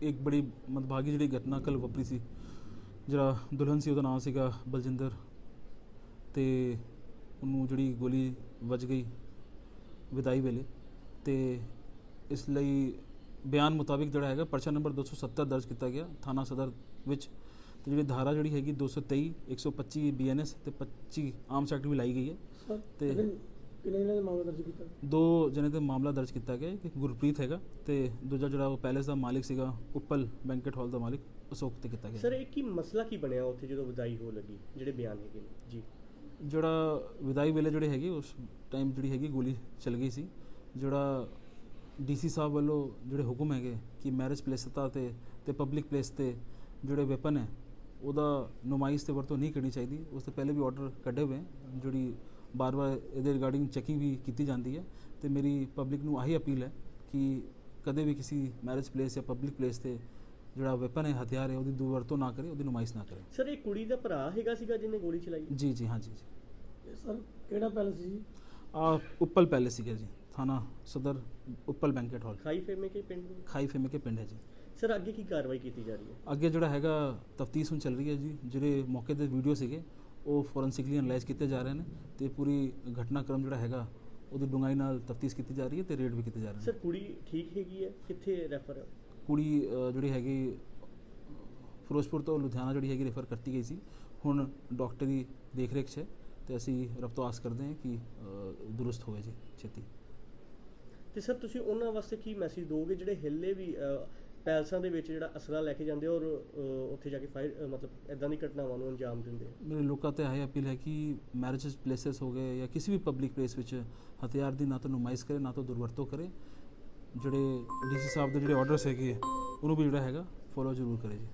ਇੱਕ ਬੜੀ ਮੰਦਭਾਗੀ ਜਿਹੜੀ ਘਟਨਾ ਕੱਲ ਵਾਪਰੀ ਸੀ ਜਿਹੜਾ ਦੁਲਹਨ ਸੀ ਉਹਦਾ ਨਾਮ ਸੀਗਾ ਬਲਜਿੰਦਰ ਤੇ ਉਹਨੂੰ ਜਿਹੜੀ ਗੋਲੀ ਵੱਜ ਗਈ ਵਿਦਾਈ ਵੇਲੇ ਤੇ ਇਸ ਲਈ ਬਿਆਨ ਮੁਤਾਬਿਕ ਜਿਹੜਾ ਹੈਗਾ ਪਰਚਾ ਨੰਬਰ 270 ਦਰਜ ਕੀਤਾ ਗਿਆ ਥਾਣਾ ਸਦਰ ਵਿੱਚ ਤੇ ਜਿਹੜੀ ਧਾਰਾ ਜਿਹੜੀ ਹੈਗੀ 223 125 ਬੀਐਨਐਸ ਤੇ 25 ਆਰਮਸ ਐਕਟ ਵੀ ਲਾਈ ਗਈ ਹੈ ਤੇ- ਕਿੰਨੇ ਦੇ ਮਾਮਲਾ ਦਰਜ ਕੀਤਾ? ਦੋ ਜਣੇ ਤੇ ਮਾਮਲਾ ਦਰਜ ਕੀਤਾ ਗਿਆ। ਇੱਕ ਗੁਰਪ੍ਰੀਤ ਹੈਗਾ ਤੇ ਦੂਜਾ ਜਿਹੜਾ ਉਹ ਪੈਲੇਸ ਦਾ ਮਾਲਿਕ ਸੀਗਾ ਉੱਪਲ ਬੈਂਕਟ ਹਾਲ ਦਾ ਮਾਲਿਕ ਅਸ਼ੋਕ ਤੇ ਕੀਤਾ ਗਿਆ। ਸਰ ਇਹ ਕੀ ਮਸਲਾ ਕੀ ਬਣਿਆ ਉੱਥੇ ਜਦੋਂ ਵਿਦਾਈ ਹੋ ਲੱਗੀ ਜਿਹੜੇ ਬਿਆਨ ਹੈਗੇ ਨੇ? ਜੀ। ਜਿਹੜਾ ਵਿਦਾਈ ਵੇਲੇ ਜਿਹੜੇ ਹੈਗੇ ਉਸ ਟਾਈਮ ਜਿਹੜੀ ਹੈਗੀ ਗੋਲੀ ਚੱਲ ਗਈ ਸੀ। ਜਿਹੜਾ ਡੀਸੀ ਸਾਹਿਬ ਵੱਲੋਂ ਜਿਹੜੇ ਹੁਕਮ ਹੈਗੇ ਕਿ ਮੈਰਿਜ ਪਲੇਸ ਤੇ ਤੇ ਪਬਲਿਕ ਪਲੇਸ ਤੇ ਜਿਹੜੇ ਵੈਪਨ ਹੈ ਉਹਦਾ ਨੁਮਾਇਸ਼ ਤੇ ਵਰਤੋਂ ਨਹੀਂ ਕਰਨੀ ਚਾਹੀਦੀ। ਉਸ ਤੋਂ ਪਹਿਲੇ ਵੀ ਆਰਡਰ ਕੱਢੇ ਹੋਏ ਜਿਹੜੀ ਬਾਰ-ਬਾਰ ਇਹਦੇ ਰਿਗਾਰਡਿੰਗ ਚੈਕਿੰਗ ਵੀ ਕੀਤੀ ਜਾਂਦੀ ਹੈ ਤੇ ਮੇਰੀ ਪਬਲਿਕ ਨੂੰ ਆਹੀ ਅਪੀਲ ਹੈ ਕਿ ਕਦੇ ਵੀ ਕਿਸੇ ਮੈਰਿਜ ਪਲੇਸ ਜਾਂ ਪਬਲਿਕ ਪਲੇਸ ਤੇ ਜਿਹੜਾ ਵੈਪਨ ਹੈ ਹਥਿਆਰ ਹੈ ਉਹਦੀ ਦੁਰਵਰਤੋਂ ਨਾ ਕਰੇ ਉਹਦੀ ਨੁਮਾਇਸ਼ ਨਾ ਕਰੇ। ਸਰ ਇਹ ਕੁੜੀ ਦਾ ਭਰਾ ਹੈਗਾ ਸੀਗਾ ਜਿਹਨੇ ਗੋਲੀ ਚਲਾਈ? ਜੀ ਜੀ ਹਾਂਜੀ ਜੀ ਇਹ ਸਰ ਕਿਹੜਾ ਪੈਲਸ ਸੀ ਆ ਉੱਪਲ ਪੈਲੇਸ ਸੀਗਾ ਜੀ ਥਾਣਾ ਸਦਰ ਉੱਪਲ ਬੈਂਕਟ ਹਾਲ। ਖਾਈ ਫੇਮੇ ਕੇ ਪਿੰਡ? ਖਾਈ ਫੇਮੇ ਕੇ ਪਿੰਡ ਹੈ ਜੀ। ਸਰ ਅੱਗੇ ਕੀ ਕਾਰਵਾਈ ਕੀਤੀ ਜਾ ਰਹੀ ਹੈ? ਅੱਗੇ ਜਿਹੜਾ ਹੈਗਾ ਤਫਤੀਸ਼ ਹੁਣ ਚੱਲ ਰਹੀ ਹੈ ਜੀ ਜਿਹੜੇ ਮੌਕੇ ਦੇ ਵੀਡੀਓ ਸੀਗੇ ਉਹ ਫੋਰੈਂਸਿਕਲੀ ਐਨਾਲਾਈਜ਼ ਕੀਤੇ ਜਾ ਰਹੇ ਨੇ ਤੇ ਪੂਰੀ ਘਟਨਾਕ੍ਰਮ ਜਿਹੜਾ ਹੈਗਾ ਉਹਦੀ ਡੂੰਘਾਈ ਨਾਲ ਤਫਤੀਸ਼ ਕੀਤੀ ਜਾ ਰਹੀ ਹੈ ਤੇ ਰੇਡ ਵੀ ਕੀਤੇ ਜਾ ਰਹੇ ਸਰ ਨੇ ਕੁੜੀ ਠੀਕ ਹੈਗੀ ਹੈ? ਕਿੱਥੇ ਰੈਫਰ ਕੁੜੀ ਜਿਹੜੀ ਹੈਗੀ ਫਿਰੋਜ਼ਪੁਰ ਤੋਂ ਲੁਧਿਆਣਾ ਜਿਹੜੀ ਹੈਗੀ ਰੈਫਰ ਕਰਤੀ ਗਈ ਸੀ। ਹੁਣ ਡਾਕਟਰ ਦੀ ਦੇਖ ਰੇਖ 'ਚ ਹੈ ਤੇ ਅਸੀਂ ਰੱਬ ਤੋਂ ਆਸ ਕਰਦੇ ਹਾਂ ਕਿ ਦਰੁਸਤ ਹੋਵੇ ਜੀ ਛੇਤੀ। ਤੇ ਸਰ ਤੁਸੀਂ ਉਹਨਾਂ ਵਾਸਤੇ ਕੀ ਮੈਸੇਜ ਦੋਗੇ? ਜਿਹੜੇ ਹਿੱਲੇ ਵੀ ਪੈਲਸਾਂ ਦੇ ਵਿੱਚ ਜਿਹੜਾ ਅਸਲਾ ਲੈ ਕੇ ਜਾਂਦੇ ਔਰ ਉੱਥੇ ਜਾ ਕੇ ਫਾਇਰ ਮਤਲਬ ਇਦਾਂ ਦੀ ਘਟਨਾਵਾਂ ਨੂੰ ਅੰਜਾਮ ਦਿੰਦੇ ਆ। ਮੇਰੇ ਲੋਕਾਂ ਤੇ ਆਹੀ ਅਪੀਲ ਹੈ ਕਿ ਮੈਰਿਜਸ ਪਲੇਸਸ ਹੋ ਗਏ ਜਾਂ ਕਿਸੇ ਵੀ ਪਬਲਿਕ ਪਲੇਸ ਵਿੱਚ ਹਥਿਆਰ ਦੀ ਨਾ ਤਾਂ ਨੁਮਾਇਸ਼ ਕਰੇ, ਨਾ ਤਾਂ ਦੁਰਵਰਤੋਂ ਕਰੇ। ਜਿਹੜੇ ਡੀਸੀ ਸਾਹਿਬ ਦੇ ਜਿਹੜੇ ਆਰਡਰਸ ਹੈਗੇ ਉਹਨੂੰ ਵੀ ਜਿਹੜਾ ਹੈਗਾ ਫੋਲੋ ਜ਼ਰੂਰ ਕਰੇ ਜੀ।